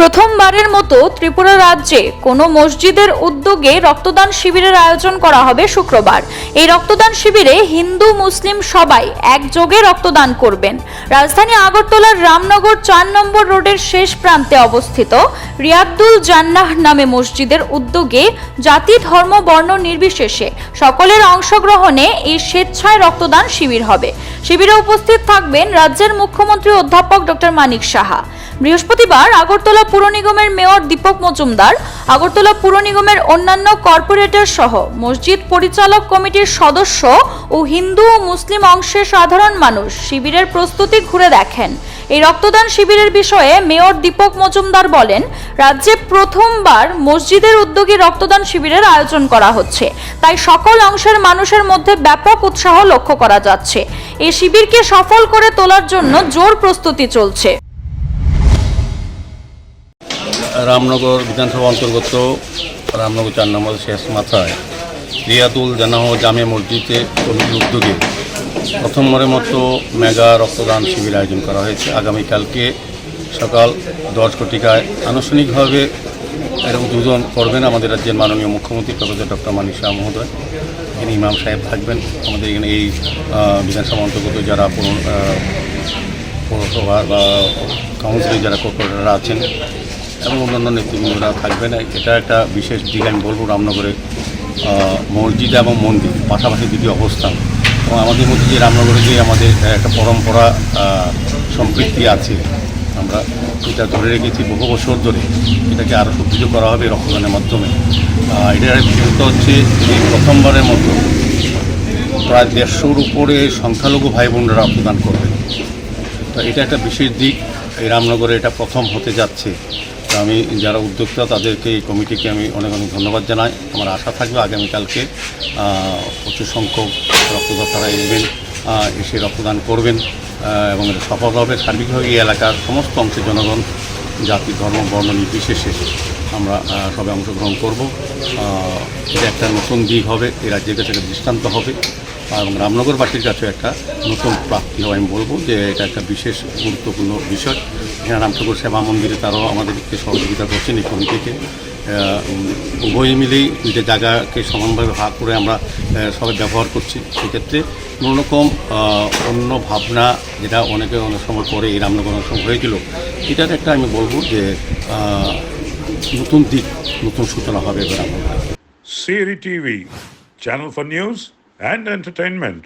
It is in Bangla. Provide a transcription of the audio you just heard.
প্রথমবারের মতো ত্রিপুরা রাজ্যে কোনো মসজিদের উদ্যোগে রক্তদান শিবিরের আয়োজন করা হবে শুক্রবার। এই রক্তদান শিবিরে হিন্দু, মুসলিম সবাই একযোগে রক্তদান করবেন। রাজধানী আগরতলার রামনগর চার নম্বর রোডের শেষ প্রান্তে অবস্থিত রিয়াদ্দুল জান্নাহ নামে মসজিদের উদ্যোগে জাতি, ধর্ম, বর্ণ নির্বিশেষে সকলের অংশগ্রহণে এই স্বেচ্ছায় রক্তদান শিবির হবে। শিবিরে উপস্থিত থাকবেন রাজ্যের মুখ্যমন্ত্রী অধ্যাপক ডক্টর মানিক সাহা। বৃহস্পতিবার আগরতলা পুর নিগমের মেয়র দীপক মজুমদার, আগরতলা পুর নিগমের অন্যান্য কর্পোরেটর সহ মসজিদ পরিচালক কমিটির সদস্য ও হিন্দু ও মুসলিম অংশের সাধারণ মানুষ শিবিরের প্রস্তুতি ঘুরে দেখেন। এই রক্তদান শিবিরের বিষয়ে মেয়র দীপক মজুমদার বলেন, রাজ্যে প্রথমবার মসজিদের উদ্যোগে রক্তদান শিবিরের আয়োজন করা হচ্ছে। তাই সকল অংশের মানুষের মধ্যে ব্যাপক উৎসাহ লক্ষ্য করা যাচ্ছে। এই শিবিরকে সফল করে তোলার জন্য জোর প্রস্তুতি চলছে। রামনগর বিধানসভা অন্তর্গত, রামনগর চার নম্বর শেষ মাথায় রিয়াতুল জানাহ জামে মসজিদে কমিটির উদ্যোগে প্রথমবারের মতো মেগা রক্তদান শিবির আয়োজন করা হয়েছে। আগামীকালকে সকাল দশ কোটিকায় আনুষ্ঠানিকভাবে এর উদ্বোধন করবেন আমাদের রাজ্যের মাননীয় মুখ্যমন্ত্রী প্রফেসর ডক্টর মানিক শাহ মহোদয়। এখানে ইমাম সাহেব থাকবেন। আমাদের এখানে এই বিধানসভা অন্তর্গত যারা পৌরসভার বা কাউন্সিলের যারা কর্পোরেটররা আছেন এবং অন্যান্য নেতৃবৃন্দরা থাকবেন এটা একটা বিশেষ দিক আমি বলব রামনগরে মসজিদ এবং মন্দির, পাশাপাশি দুটি অবস্থান। এবং আমাদের মধ্যে যে রামনগরে যে আমাদের একটা পরম্পরা সম্পৃক্তি আছে, আমরা এটা ধরে রেখেছি বহু বছর ধরে। এটাকে আরও সুদৃঢ় করা হবে রক্তদানের মাধ্যমে। এটার বিশেষত্ব হচ্ছে যে প্রথমবারের মতো প্রায় দেড়শোর উপরে সংখ্যালঘু ভাই বোনরা রক্তদান করবেন তো এটা একটা বিশেষ দিক। এই রামনগরে এটা প্রথম হতে যাচ্ছে। আমি যারা উদ্যোক্তা, তাদেরকে এই কমিটিকে আমি অনেক অনেক ধন্যবাদ জানাই। আমার আশা থাকবে আগামীকালকে প্রচুর সংখ্যক রক্তদাতারা এসবেন এসে রক্তদান করবেন এবং সফল হবে সার্বিকভাবে এই এলাকার সমস্ত অংশের জনগণ, জাতি, ধর্ম, বর্ণ নির্বিশেষে আমরা সবাই অংশগ্রহণ করব। এটা একটা নতুন দিক হবে এই রাজ্যের কাছে একটা দৃষ্টান্ত হবে। এবং রামনগরবাসীর কাছে একটা নতুন প্রাপ্তি হবে আমি বলব যে এটা একটা বিশেষ গুরুত্বপূর্ণ বিষয়। এখানে রামঠাকুর সেবা মন্দিরে তারাও আমাদেরকে সহযোগিতা করছেন এই কমিটিকে। উভয় মিলেই যে জায়গাকে সমানভাবে ভাগ করে আমরা সবাই ব্যবহার করছি সেক্ষেত্রে। কোনো রকম অন্য ভাবনা যেটা অনেকে অনেক সময় পরে এই রামনগর অনেক সময় হয়েছিল এটার একটা আমি বলব যে নতুন দিক নতুন সূচনা হবে এবার রামনগরে Siri TV, channel for news and entertainment.